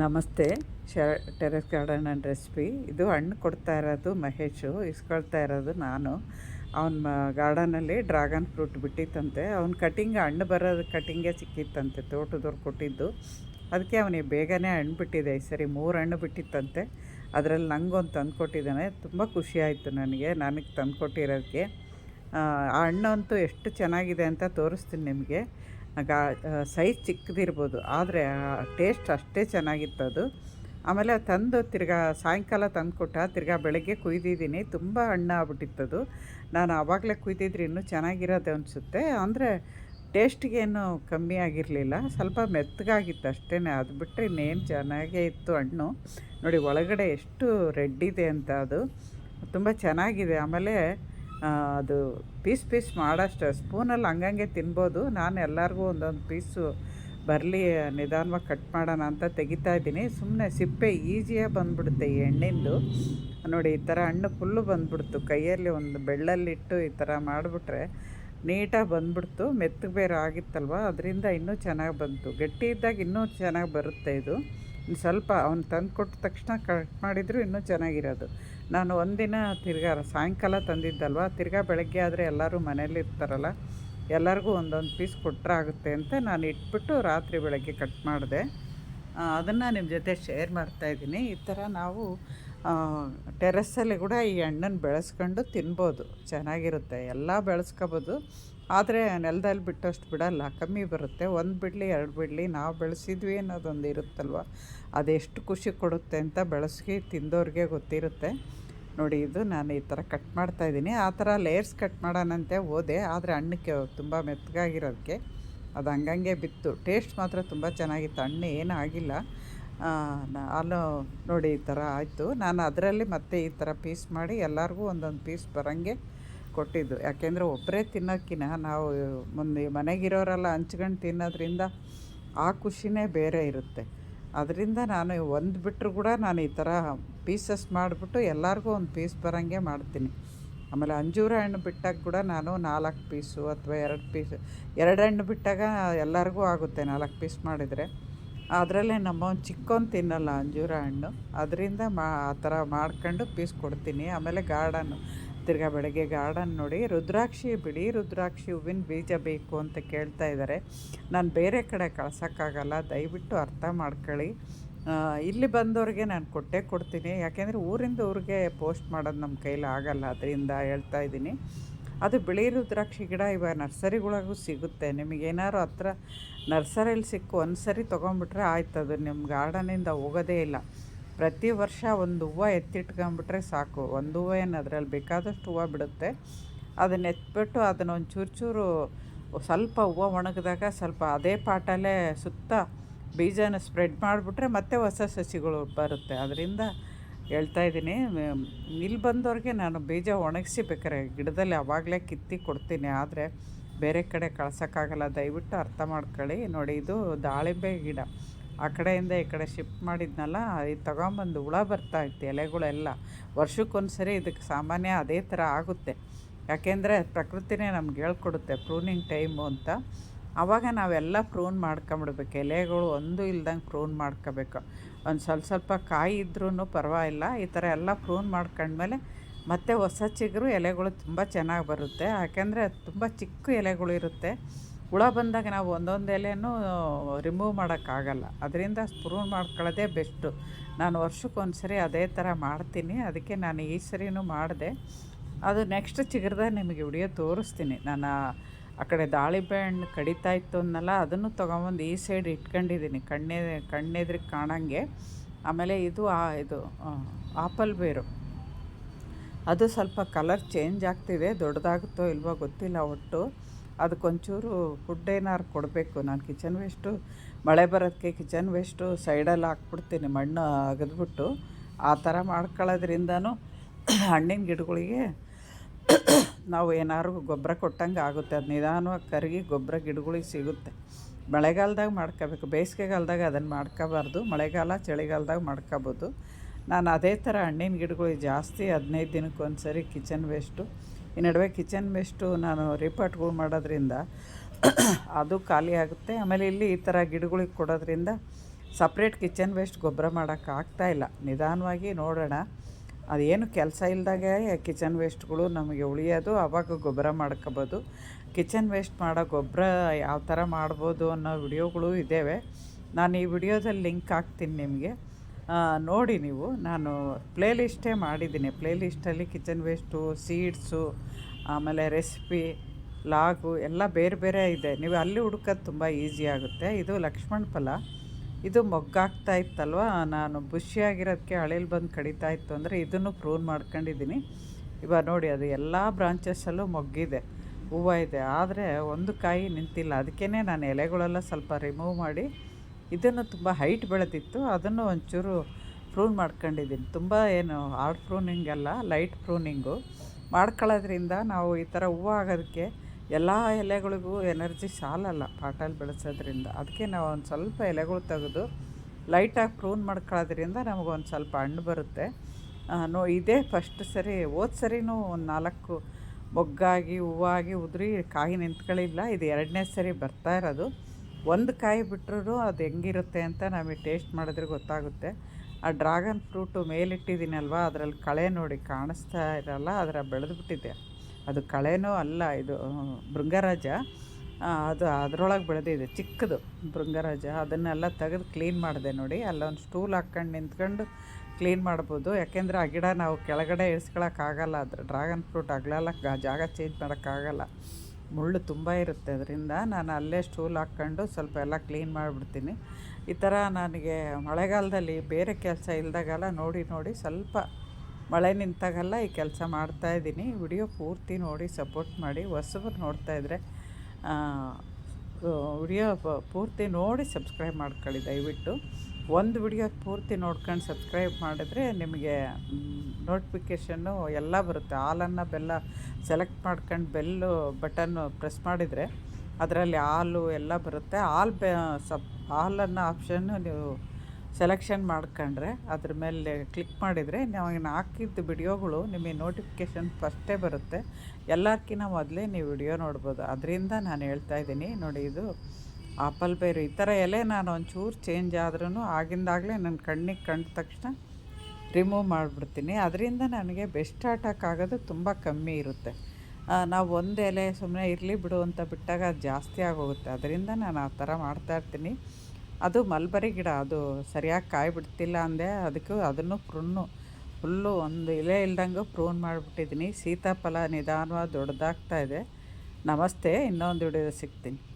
ನಮಸ್ತೆ. ಶ, terrace garden and recipe. ಇದು ಹಣ್ಣು ಕೊಡ್ತಾ ಇರೋದು ಮಹೇಶು. ಇಸ್ಕೊಳ್ತಾ ಇರೋದು ನಾನು. ಅವನ ಗಾರ್ಡನಲ್ಲಿ ಡ್ರ್ಯಾಗನ್ ಫ್ರೂಟ್ ಬಿಟ್ಟಿತ್ತಂತೆ. ಅವ್ನ ಕಟಿಂಗ್, ಹಣ್ಣು ಬರೋದು ಕಟಿಂಗೇ ಸಿಕ್ಕಿತ್ತಂತೆ, ತೋಟದವ್ರು ಕೊಟ್ಟಿದ್ದು. ಅದಕ್ಕೆ ಅವನಿಗೆ ಬೇಗನೆ ಹಣ್ಣು ಬಿಟ್ಟಿದೆ. ಈ ಸರಿ ಮೂರು ಹಣ್ಣು ಬಿಟ್ಟಿತ್ತಂತೆ. ಅದರಲ್ಲಿ ನನಗೊಂದು ತಂದು ಕೊಟ್ಟಿದ್ದಾನೆ. ತುಂಬ ಖುಷಿಯಾಯಿತು ನನಗೆ ನನಗೆ ತಂದು ಕೊಟ್ಟಿರೋದಕ್ಕೆ ಆ ಹಣ್ಣು ಎಷ್ಟು ಚೆನ್ನಾಗಿದೆ ಅಂತ ತೋರಿಸ್ತೀನಿ ನಿಮಗೆ. ಗಾ ಸೈಜ್ ಚಿಕ್ಕದಿರ್ಬೋದು, ಆದರೆ ಟೇಸ್ಟ್ ಅಷ್ಟೇ ಚೆನ್ನಾಗಿತ್ತು ಅದು ಆಮೇಲೆ ತಂದು ತಿರ್ಗಾ ಸಾಯಂಕಾಲ ತಂದು ಕೊಟ್ಟ ತಿರ್ಗಾ ಬೆಳಗ್ಗೆ ಕುಯ್ದಿದ್ದೀನಿ, ತುಂಬ ಹಣ್ಣು ಆಗ್ಬಿಟ್ಟಿತ್ತದು. ನಾನು ಆವಾಗಲೇ ಕುಯ್ದಿದ್ರೆ ಇನ್ನೂ ಚೆನ್ನಾಗಿರೋದು ಅನಿಸುತ್ತೆ. ಅಂದರೆ ಟೇಸ್ಟ್ಗೇನು ಕಮ್ಮಿ ಆಗಿರಲಿಲ್ಲ, ಸ್ವಲ್ಪ ಮೆತ್ತಗಾಗಿತ್ತು ಅಷ್ಟೇ ಅದು ಬಿಟ್ಟರೆ ಇನ್ನೇನು ಚೆನ್ನಾಗೇ ಇತ್ತು ಹಣ್ಣು. ನೋಡಿ, ಒಳಗಡೆ ಎಷ್ಟು ರೆಡ್ ಇದೆ ಅಂತ ಅದು. ತುಂಬ ಚೆನ್ನಾಗಿದೆ. ಆಮೇಲೆ ಅದು ಪೀಸ್ ಪೀಸ್ ಮಾಡೋಷ್ಟು, ಸ್ಪೂನಲ್ಲಿ ಹಂಗಂಗೆ ತಿನ್ಬೋದು. ನಾನು ಎಲ್ಲರಿಗೂ ಒಂದೊಂದು ಪೀಸು ಬರಲಿ, ನಿಧಾನವಾಗಿ ಕಟ್ ಮಾಡೋಣ ಅಂತ ತೆಗಿತಾ ಇದ್ದೀನಿ. ಸುಮ್ಮನೆ ಸಿಪ್ಪೆ ಈಸಿಯಾಗಿ ಬಂದ್ಬಿಡುತ್ತೆ ಈ ಎಣ್ಣೆಂದು. ನೋಡಿ, ಈ ಥರ ಹಣ್ಣು ಫುಲ್ಲು ಬಂದ್ಬಿಡ್ತು. ಕೈಯಲ್ಲಿ ಒಂದು ಬೆಳ್ಳಲ್ಲಿಟ್ಟು ಈ ಥರ ಮಾಡಿಬಿಟ್ರೆ ನೀಟಾಗಿ ಬಂದ್ಬಿಡ್ತು. ಮೆತ್ತಗೆ ಬೇರೆ ಆಗಿತ್ತಲ್ವ? ಅದರಿಂದ ಇನ್ನೂ ಚೆನ್ನಾಗಿ ಬಂತು. ಗಟ್ಟಿ ಇದ್ದಾಗ ಇನ್ನೂ ಚೆನ್ನಾಗಿ ಬರುತ್ತೆ ಇದು. ಸ್ವಲ್ಪ ಅವ್ನು ತಂದು ಕೊಟ್ಟ ತಕ್ಷಣ ಕಟ್ ಮಾಡಿದರೂ ಇನ್ನೂ ಚೆನ್ನಾಗಿರೋದು. ನಾನು ಒಂದಿನ ತಿರ್ಗಾ ಸಾಯಂಕಾಲ ತಂದಿದ್ದಲ್ವ, ತಿರ್ಗಾ ಬೆಳಗ್ಗೆ ಆದರೆ ಎಲ್ಲರೂ ಮನೇಲಿ ಇರ್ತಾರಲ್ಲ, ಎಲ್ಲರಿಗೂ ಒಂದೊಂದು ಪೀಸ್ ಕೊಟ್ಟರೆ ಆಗುತ್ತೆ ಅಂತ ನಾನು ಇಟ್ಬಿಟ್ಟು ರಾತ್ರಿ ಬೆಳಗ್ಗೆ ಕಟ್ ಮಾಡಿದೆ. ಅದನ್ನು ನಿಮ್ಮ ಜೊತೆ ಶೇರ್ ಮಾಡ್ತಾಯಿದ್ದೀನಿ ಈ ಥರ ನಾವು ಟೆರೆಸ್ಸಲ್ಲಿ ಕೂಡ ಈ ಹಣ್ಣನ್ನು ಬೆಳೆಸ್ಕೊಂಡು ತಿನ್ಬೋದು. ಚೆನ್ನಾಗಿರುತ್ತೆ. ಎಲ್ಲ ಬೆಳೆಸ್ಕೋಬೋದು. ಆದರೆ ನೆಲದಲ್ಲಿ ಬಿಟ್ಟಷ್ಟು ಬಿಡಲ್ಲ. ಕಮ್ಮಿ ಬರುತ್ತೆ. ಒಂದು ಬಿಡಲಿ, ಎರಡು ಬಿಡಲಿ ನಾವು ಬೆಳೆಸಿದ್ವಿ ಅನ್ನೋದೊಂದು ಇರುತ್ತಲ್ವ? ಅದೆಷ್ಟು ಖುಷಿ ಕೊಡುತ್ತೆ ಅಂತ ಬೆಳೆಸಿ ತಿಂದೋರಿಗೆ ಗೊತ್ತಿರುತ್ತೆ. ನೋಡಿ, ಇದು ನಾನು ಈ ಥರ ಕಟ್ ಮಾಡ್ತಾಯಿದ್ದೀನಿ ಆ ಥರ ಲೇಯರ್ಸ್ ಕಟ್ ಮಾಡೋಣಂತೆ ಹೋದೆ. ಆದರೆ ಹಣ್ಣಕ್ಕೆ ತುಂಬ ಮೆತ್ತಗಾಗಿರೋದಕ್ಕೆ ಅದು ಹಂಗಂಗೆ ಬಿತ್ತು. ಟೇಸ್ಟ್ ಮಾತ್ರ ತುಂಬ ಚೆನ್ನಾಗಿತ್ತು. ಹಣ್ಣು ಏನೂ ಆಗಿಲ್ಲ. ನಾನು ನೋಡಿ ಈ ಥರ ಆಯಿತು. ನಾನು ಅದರಲ್ಲಿ ಮತ್ತೆ ಈ ಥರ ಪೀಸ್ ಮಾಡಿ ಎಲ್ಲರಿಗೂ ಒಂದೊಂದು ಪೀಸ್ ಬರೋಂಗೆ ಕೊಟ್ಟಿದ್ದು. ಯಾಕೆಂದರೆ ಒಬ್ಬರೇ ತಿನ್ನೋಕ್ಕಿಂತ ನಾವು ಮುಂದೆ ಮನೆಗಿರೋರೆಲ್ಲ ಹಂಚ್ಕೊಂಡು ತಿನ್ನೋದ್ರಿಂದ ಆ ಖುಷಿನೇ ಬೇರೆ ಇರುತ್ತೆ. ಅದರಿಂದ ನಾನು ಒಂದು ಬಿಟ್ಟರು ಕೂಡ ನಾನು ಈ ಥರ ಪೀಸಸ್ ಮಾಡಿಬಿಟ್ಟು ಎಲ್ಲರಿಗೂ ಒಂದು ಪೀಸ್ ಬರೋಂಗೆ ಮಾಡ್ತೀನಿ. ಆಮೇಲೆ ಅಂಜೂರ ಹಣ್ಣು ಬಿಟ್ಟಾಗ ಕೂಡ ನಾನು ನಾಲ್ಕು ಪೀಸು ಅಥವಾ ಎರಡು ಪೀಸು, ಎರಡು ಹಣ್ಣು ಬಿಟ್ಟಾಗ ಎಲ್ಲರಿಗೂ ಆಗುತ್ತೆ ನಾಲ್ಕು ಪೀಸ್ ಮಾಡಿದರೆ. ಅದರಲ್ಲೇ ನಮ್ಮ ಚಿಕ್ಕೊಂದು ತಿನ್ನಲ್ಲ ಅಂಜೂರ ಹಣ್ಣು. ಅದರಿಂದ ಮಾ, ಆ ಥರ ಮಾಡ್ಕೊಂಡು ಪೀಸ್ ಕೊಡ್ತೀನಿ. ಆಮೇಲೆ ಗಾರ್ಡನ್ನು ತಿರ್ಗಾ ಬೆಳಗ್ಗೆ ಗಾರ್ಡನ್ ನೋಡಿ, ರುದ್ರಾಕ್ಷಿ ಬಿಡಿ, ರುದ್ರಾಕ್ಷಿ ಹೂವಿನ ಬೀಜ ಬೇಕು ಅಂತ ಕೇಳ್ತಾ ಇದ್ದಾರೆ ನಾನು ಬೇರೆ ಕಡೆ ಕಳ್ಸೋಕ್ಕಾಗಲ್ಲ, ದಯವಿಟ್ಟು ಅರ್ಥ ಮಾಡ್ಕೊಳ್ಳಿ. ಇಲ್ಲಿ ಬಂದವ್ರಿಗೆ ನಾನು ಕೊಟ್ಟೇ ಕೊಡ್ತೀನಿ. ಯಾಕೆಂದರೆ ಊರಿಂದ ಊರಿಗೆ ಪೋಸ್ಟ್ ಮಾಡೋದು ನಮ್ಮ ಕೈಲಿ ಆಗಲ್ಲ, ಅದರಿಂದ ಹೇಳ್ತಾ ಇದ್ದೀನಿ. ಅದು ಬಿಳಿರು ದ್ರಾಕ್ಷಿ ಗಿಡ ಇವಾಗ ನರ್ಸರಿಗಳಿಗೂ ಸಿಗುತ್ತೆ. ನಿಮಗೇನಾದ್ರು ಹತ್ರ ನರ್ಸರಿಯಲ್ಲಿ ಸಿಕ್ಕು, ಒಂದು ಸರಿ ತೊಗೊಂಬಿಟ್ರೆ ಆಯ್ತು ಅದು. ನಿಮ್ಮ ಗಾರ್ಡನಿಂದ ಹೋಗೋದೇ ಇಲ್ಲ. ಪ್ರತಿ ವರ್ಷ ಒಂದು ಹೂವು ಎತ್ತಿಟ್ಕೊಂಬಿಟ್ರೆ ಸಾಕು. ಒಂದು ಹೂವು ಏನು ಅದರಲ್ಲಿ ಬೇಕಾದಷ್ಟು ಹೂವು ಬಿಡುತ್ತೆ. ಅದನ್ನ ಎತ್ಬಿಟ್ಟು ಅದನ್ನ ಒಂದು ಚೂರು ಸ್ವಲ್ಪ ಹೂವು ಒಣಗಿದಾಗ ಸ್ವಲ್ಪ ಅದೇ ಪಾಟಲ್ಲೇ ಸುತ್ತ ಬೀಜನ ಸ್ಪ್ರೆಡ್ ಮಾಡಿಬಿಟ್ರೆ ಮತ್ತೆ ಹೊಸ ಸಸಿಗಳು ಬರುತ್ತೆ. ಅದರಿಂದ ಹೇಳ್ತಾ ಇದ್ದೀನಿ. ಇಲ್ಲಿ ಬಂದವ್ರಿಗೆ ನಾನು ಬೀಜ ಒಣಗಿಸಿ ಬೇಕಾರೆ ಗಿಡದಲ್ಲಿ ಆವಾಗಲೇ ಕಿತ್ತಿ ಕೊಡ್ತೀನಿ. ಆದರೆ ಬೇರೆ ಕಡೆ ಕಳ್ಸೋಕ್ಕಾಗಲ್ಲ. ದಯವಿಟ್ಟು ಅರ್ಥ ಮಾಡ್ಕೊಳ್ಳಿ. ನೋಡಿ, ಇದು ದಾಳಿಂಬೆ ಗಿಡ. ಆ ಕಡೆಯಿಂದ ಈ ಕಡೆ ಶಿಫ್ಟ್ ಮಾಡಿದ್ನಲ್ಲ ಇದು ತಗೊಂಬಂದು ಹುಳ ಬರ್ತಾ ಇತ್ತು, ಎಲೆಗಳೆಲ್ಲ. ವರ್ಷಕ್ಕೊಂದು ಸರಿ ಇದಕ್ಕೆ ಸಾಮಾನ್ಯ ಅದೇ ಥರ ಆಗುತ್ತೆ. ಯಾಕೆಂದರೆ ಪ್ರಕೃತಿನೇ ನಮ್ಗೆ ಹೇಳ್ಕೊಡುತ್ತೆ, ಪ್ರೂನಿಂಗ್ ಟೈಮು ಅಂತ. ಆವಾಗ ನಾವೆಲ್ಲ ಪ್ರೂನ್ ಮಾಡ್ಕೊಂಬಿಡ್ಬೇಕು. ಎಲೆಗಳು ಒಂದು ಇಲ್ದಂಗೆ ಪ್ರೂನ್ ಮಾಡ್ಕೋಬೇಕು. ಒಂದು ಸ್ವಲ್ಪ ಸ್ವಲ್ಪ ಕಾಯಿ ಇದ್ರೂ ಪರವಾಗಿಲ್ಲ. ಈ ಥರ ಎಲ್ಲ ಪ್ರೂನ್ ಮಾಡ್ಕೊಂಡ್ಮೇಲೆ ಮತ್ತೆ ಹೊಸ ಚಿಗುರು ಎಲೆಗಳು ತುಂಬ ಚೆನ್ನಾಗಿ ಬರುತ್ತೆ. ಯಾಕೆಂದರೆ ತುಂಬ ಚಿಕ್ಕ ಎಲೆಗಳು ಇರುತ್ತೆ. ಹುಳ ಬಂದಾಗ ನಾವು ಒಂದೊಂದು ಎಲೆನೂ ರಿಮೂವ್ ಮಾಡೋಕ್ಕಾಗಲ್ಲ. ಅದರಿಂದ ಪ್ರೂನ್ ಮಾಡ್ಕೊಳ್ಳೋದೇ ಬೆಸ್ಟು. ನಾನು ವರ್ಷಕ್ಕೊಂದು ಸರಿ ಅದೇ ಥರ ಮಾಡ್ತೀನಿ. ಅದಕ್ಕೆ ನಾನು ಈ ಸರಿನೂ ಮಾಡಿದೆ. ಅದು ನೆಕ್ಸ್ಟ್ ಚಿಗುರ್ದಾಗ ನಿಮಗೆ ವಿಡಿಯೋ ತೋರಿಸ್ತೀನಿ. ನಾನು ಆ ಕಡೆ ದಾಳಿಂಬೆ ಹಣ್ಣು ಕಡಿತಾ ಇತ್ತು ಅನ್ನಲ್ಲ, ಅದನ್ನು ತೊಗೊಂಬಂದು ಈ ಸೈಡ್ ಇಟ್ಕೊಂಡಿದ್ದೀನಿ, ಕಣ್ಣೆ, ಕಣ್ಣೆದ್ರಿಗೆ ಕಾಣಂಗೆ. ಆಮೇಲೆ ಇದು ಆ, ಇದು ಆಪಲ್ ಬೇರು. ಅದು ಸ್ವಲ್ಪ ಕಲರ್ ಚೇಂಜ್ ಆಗ್ತಿದೆ, ದೊಡ್ಡದಾಗುತ್ತೋ ಇಲ್ವೋ ಗೊತ್ತಿಲ್ಲ ಒಟ್ಟು. ಅದಕ್ಕೊಂಚೂರು ಫುಡ್ ಏನಾದ್ರು ಕೊಡಬೇಕು. ನಾನು ಕಿಚನ್ ವೇಸ್ಟು, ಮಳೆ ಬರೋದಕ್ಕೆ ಕಿಚನ್ ವೇಸ್ಟು ಸೈಡಲ್ಲಿ ಹಾಕ್ಬಿಡ್ತೀನಿ, ಮಣ್ಣು ಅಗದ್ಬಿಟ್ಟು. ಆ ಥರ ಮಾಡ್ಕೊಳ್ಳೋದ್ರಿಂದನೂ ಹಣ್ಣಿನ ಗಿಡಗಳಿಗೆ ನಾವು ಏನಾದ್ರು ಗೊಬ್ಬರ ಕೊಟ್ಟಂಗೆ ಆಗುತ್ತೆ. ಅದು ನಿಧಾನವಾಗಿ ಕರಗಿ ಗೊಬ್ಬರ ಗಿಡಗಳಿಗೆ ಸಿಗುತ್ತೆ. ಮಳೆಗಾಲದಾಗ ಮಾಡ್ಕೋಬೇಕು. ಬೇಸಿಗೆಗಾಲದಾಗ ಅದನ್ನು ಮಾಡ್ಕೋಬಾರ್ದು. ಮಳೆಗಾಲ, ಚಳಿಗಾಲದಾಗ ಮಾಡ್ಕೋಬೋದು. ನಾನು ಅದೇ ಥರ ಹಣ್ಣಿನ ಗಿಡಗಳಿಗೆ ಜಾಸ್ತಿ ಹದಿನೈದು ದಿನಕ್ಕೆ ಒಂದು ಸರಿ ಕಿಚನ್ ವೇಸ್ಟು. ಈ ನಡುವೆ ಕಿಚನ್ ವೇಸ್ಟು ನಾನು ರಿಪಾಟ್ಗಳು ಮಾಡೋದ್ರಿಂದ ಅದು ಖಾಲಿ ಆಗುತ್ತೆ. ಆಮೇಲೆ ಇಲ್ಲಿ ಈ ಥರ ಗಿಡಗಳಿಗೆ ಕೊಡೋದ್ರಿಂದ ಸಪ್ರೇಟ್ ಕಿಚನ್ ವೇಸ್ಟ್ ಗೊಬ್ಬರ ಮಾಡೋಕ್ಕಾಗ್ತಾಯಿಲ್ಲ ನಿಧಾನವಾಗಿ ನೋಡೋಣ. ಅದೇನು ಕೆಲಸ ಇಲ್ದಾಗೆ ಕಿಚನ್ ವೇಸ್ಟ್ಗಳು ನಮಗೆ ಉಳಿಯೋದು ಆವಾಗ ಗೊಬ್ಬರ ಮಾಡ್ಕೋಬೋದು. ಕಿಚನ್ ವೇಸ್ಟ್ ಮಾಡೋ ಗೊಬ್ಬರ ಯಾವ ಥರ ಮಾಡ್ಬೋದು ಅನ್ನೋ ವಿಡಿಯೋಗಳು ಇದ್ದಾವೆ. ನಾನು ಈ ವಿಡಿಯೋದಲ್ಲಿ ಲಿಂಕ್ ಹಾಕ್ತೀನಿ ನಿಮಗೆ. ನೋಡಿ ನೀವು, ನಾನು ಪ್ಲೇ ಲಿಸ್ಟೇ ಮಾಡಿದ್ದೀನಿ. ಪ್ಲೇ ಲಿಸ್ಟಲ್ಲಿ ಕಿಚನ್ ವೇಸ್ಟು, ಸೀಡ್ಸು, ಆಮೇಲೆ ರೆಸಿಪಿ, ಲಾಗು ಎಲ್ಲ ಬೇರೆ ಬೇರೆ ಇದೆ. ನೀವು ಅಲ್ಲಿ ಹುಡ್ಕೋದು ತುಂಬ ಈಸಿ ಆಗುತ್ತೆ. ಇದು ಲಕ್ಷ್ಮಣ್ ಫಲ. ಇದು ಮೊಗ್ಗಾಗ್ತಾ ಇತ್ತಲ್ವ? ನಾನು ಬುಷಿಯಾಗಿರೋದಕ್ಕೆ ಹಳೇಲಿ ಬಂದು ಕಡಿತಾ ಇತ್ತು ಅಂದರೆ ಇದನ್ನು ಪ್ರೂನ್ ಮಾಡ್ಕೊಂಡಿದ್ದೀನಿ. ಇವಾಗ ನೋಡಿ, ಅದು ಎಲ್ಲ ಬ್ರಾಂಚಸ್ಸಲ್ಲೂ ಮೊಗ್ಗಿದೆ, ಹೂವು ಇದೆ. ಆದರೆ ಒಂದು ಕಾಯಿ ನಿಂತಿಲ್ಲ. ಅದಕ್ಕೇ ನಾನು ಎಲೆಗಳೆಲ್ಲ ಸ್ವಲ್ಪ ರಿಮೂವ್ ಮಾಡಿ ಇದನ್ನು ತುಂಬ ಹೈಟ್ ಬೆಳೆದಿತ್ತು. ಅದನ್ನು ಒಂಚೂರು ಪ್ರೂನ್ ಮಾಡ್ಕೊಂಡಿದ್ದೀನಿ. ತುಂಬ ಏನು ಹಾರ್ಡ್ ಪ್ರೂನಿಂಗ್ ಅಲ್ಲ ಲೈಟ್ ಪ್ರೂನಿಂಗು ಮಾಡ್ಕೊಳ್ಳೋದ್ರಿಂದ ನಾವು ಈ ಥರ ಹೂವು ಆಗೋದಕ್ಕೆ ಎಲ್ಲ ಎಲೆಗಳಿಗೂ ಎನರ್ಜಿ ಸಾಲಲ್ಲ ಪಾಟಲ್ಲಿ ಬೆಳೆಸೋದ್ರಿಂದ. ಅದಕ್ಕೆ ನಾವು ಒಂದು ಸ್ವಲ್ಪ ಎಲೆಗಳು ತೆಗೆದು ಲೈಟಾಗಿ ಪ್ರೂನ್ ಮಾಡ್ಕೊಳ್ಳೋದ್ರಿಂದ ನಮಗೊಂದು ಸ್ವಲ್ಪ ಹಣ್ಣು ಬರುತ್ತೆ. ನೋ, ಇದೇ ಫಸ್ಟ್ ಸರಿ, ಹೋದ ಸರಿನೂ ಒಂದು ನಾಲ್ಕು ಮೊಗ್ಗಾಗಿ, ಹೂವಾಗಿ ಉದುರಿ ಕಾಯಿ ನಿಂತ್ಕೊಳ್ಳಿಲ್ಲ ಇದು ಎರಡನೇ ಸರಿ ಬರ್ತಾ ಇರೋದು. ಒಂದು ಕಾಯಿ ಬಿಟ್ಟರೂ ಅದು ಹೆಂಗಿರುತ್ತೆ ಅಂತ ನಮಗೆ ಟೇಸ್ಟ್ ಮಾಡಿದ್ರೆ ಗೊತ್ತಾಗುತ್ತೆ. ಆ ಡ್ರಾಗನ್ ಫ್ರೂಟು ಮೇಲಿಟ್ಟಿದ್ದೀನಲ್ವ, ಅದರಲ್ಲಿ ಕಳೆ ನೋಡಿ ಕಾಣಿಸ್ತಾ ಇರಲ್ಲ ಅದರ ಬೆಳೆದ್ಬಿಟ್ಟಿದೆ. ಅದು ಕಳೆನೂ ಅಲ್ಲ, ಇದು ಭೃಂಗರಾಜ. ಅದು ಅದರೊಳಗೆ ಬೆಳೆದಿದೆ ಚಿಕ್ಕದು ಭೃಂಗರಾಜ. ಅದನ್ನೆಲ್ಲ ತೆಗೆದು ಕ್ಲೀನ್ ಮಾಡಿದೆ ನೋಡಿ. ಅಲ್ಲೊಂದು ಸ್ಟೂಲ್ ಹಾಕ್ಕೊಂಡು ನಿಂತ್ಕೊಂಡು ಕ್ಲೀನ್ ಮಾಡ್ಬೋದು. ಯಾಕೆಂದರೆ ಆ ಗಿಡ ನಾವು ಕೆಳಗಡೆ ಇಳಿಸ್ಕೊಳಕ್ಕಾಗಲ್ಲ ಅದು ಡ್ರಾಗನ್ ಫ್ರೂಟ್ ಆಗಲಲ್ಲ ಜಾಗ ಚೇಂಜ್ ಮಾಡೋಕ್ಕಾಗಲ್ಲ ಮುಳ್ಳು ತುಂಬ ಇರುತ್ತೆ ಅದರಿಂದ. ನಾನು ಅಲ್ಲೇ ಸ್ಟೂಲ್ ಹಾಕ್ಕೊಂಡು ಸ್ವಲ್ಪ ಎಲ್ಲ ಕ್ಲೀನ್ ಮಾಡಿಬಿಡ್ತೀನಿ. ಈ ಥರ ನನಗೆ ಮಳೆಗಾಲದಲ್ಲಿ ಬೇರೆ ಕೆಲಸ ಇಲ್ದಾಗೆಲ್ಲ ನೋಡಿ ನೋಡಿ ಸ್ವಲ್ಪ ಮಳೆ ನಿಂತಾಗೆಲ್ಲ, ಈ ಕೆಲಸ ಮಾಡ್ತಾಯಿದ್ದೀನಿ ವಿಡಿಯೋ ಪೂರ್ತಿ ನೋಡಿ, ಸಪೋರ್ಟ್ ಮಾಡಿ. ಹೊಸಬರು ನೋಡ್ತಾಯಿದ್ರೆ ವಿಡಿಯೋ ಪೂರ್ತಿ ನೋಡಿ ಸಬ್ಸ್ಕ್ರೈಬ್ ಮಾಡ್ಕೊಳ್ಳಿ ದಯವಿಟ್ಟು. ಒಂದು ವಿಡಿಯೋ ಪೂರ್ತಿ ನೋಡ್ಕೊಂಡು ಸಬ್ಸ್ಕ್ರೈಬ್ ಮಾಡಿದ್ರೆ ನಿಮಗೆ ನೋಟಿಫಿಕೇಷನ್ನು ಎಲ್ಲ ಬರುತ್ತೆ. ಹಾಲನ್ನು ಬೆಲ್ಲ ಸೆಲೆಕ್ಟ್ ಮಾಡ್ಕೊಂಡು ಬೆಲ್ಲು ಬಟನ್ನು ಪ್ರೆಸ್ ಮಾಡಿದರೆ ಅದರಲ್ಲಿ ಹಾಲು ಎಲ್ಲ ಬರುತ್ತೆ. ಹಾಲು ಬೆ ಸಬ್ ಹಾಲನ್ನು ಆಪ್ಷನ್ನು ನೀವು ಸೆಲೆಕ್ಷನ್ ಮಾಡ್ಕೊಂಡ್ರೆ ಅದ್ರ ಮೇಲೆ ಕ್ಲಿಕ್ ಮಾಡಿದರೆ ನಾವು ಹಾಕಿದ್ದ ವಿಡಿಯೋಗಳು ನಿಮಗೆ ನೋಟಿಫಿಕೇಷನ್ ಫಸ್ಟೇ ಬರುತ್ತೆ. ಎಲ್ಲರ್ಕಿನ್ನ ಮೊದಲೇ ನೀವು ವಿಡಿಯೋ ನೋಡ್ಬೋದು. ಅದರಿಂದ ನಾನು ಹೇಳ್ತಾ ಇದ್ದೀನಿ. ನೋಡಿ, ಇದು ಆಪಲ್ ಬೇರು ಈ ಥರ ಎಲೆ ನಾನು ಒಂಚೂರು ಚೇಂಜ್ ಆದ್ರೂ ಆಗಿಂದಾಗಲೇ ನನ್ನ ಕಣ್ಣಿಗೆ ಕಂಡ ತಕ್ಷಣ ರಿಮೂವ್ ಮಾಡಿಬಿಡ್ತೀನಿ. ಅದರಿಂದ ನನಗೆ ಬೆಸ್ಟ್ ಅಟ್ಯಾಕ್ ಆಗೋದು ತುಂಬ ಕಮ್ಮಿ ಇರುತ್ತೆ. ನಾವು ಒಂದು ಎಲೆ ಸುಮ್ಮನೆ ಇರಲಿ ಬಿಡು ಅಂತ ಬಿಟ್ಟಾಗ ಅದು ಜಾಸ್ತಿ ಆಗೋಗುತ್ತೆ. ಅದರಿಂದ ನಾನು ಆ ಥರ ಮಾಡ್ತಾಯಿರ್ತೀನಿ ಅದು ಮಲ್ಬರಿ ಗಿಡ, ಅದು ಸರಿಯಾಗಿ ಕಾಯಿ ಬಿಡ್ತಿಲ್ಲ ಅಂದೆ, ಅದಕ್ಕೆ ಅದನ್ನು ಪ್ರೂನು, ಫುಲ್ಲು ಒಂದು ಇಲೆ ಇಲ್ದಂಗೆ ಪ್ರೂನ್ ಮಾಡಿಬಿಟ್ಟಿದ್ದೀನಿ. ಸೀತಾಫಲ ನಿಧಾನವಾಗಿ ದೊಡ್ಡದಾಗ್ತಾ ಇದೆ. ನಮಸ್ತೆ, ಇನ್ನೊಂದು ವಿಡಿಯೋ ಸಿಗ್ತೀನಿ.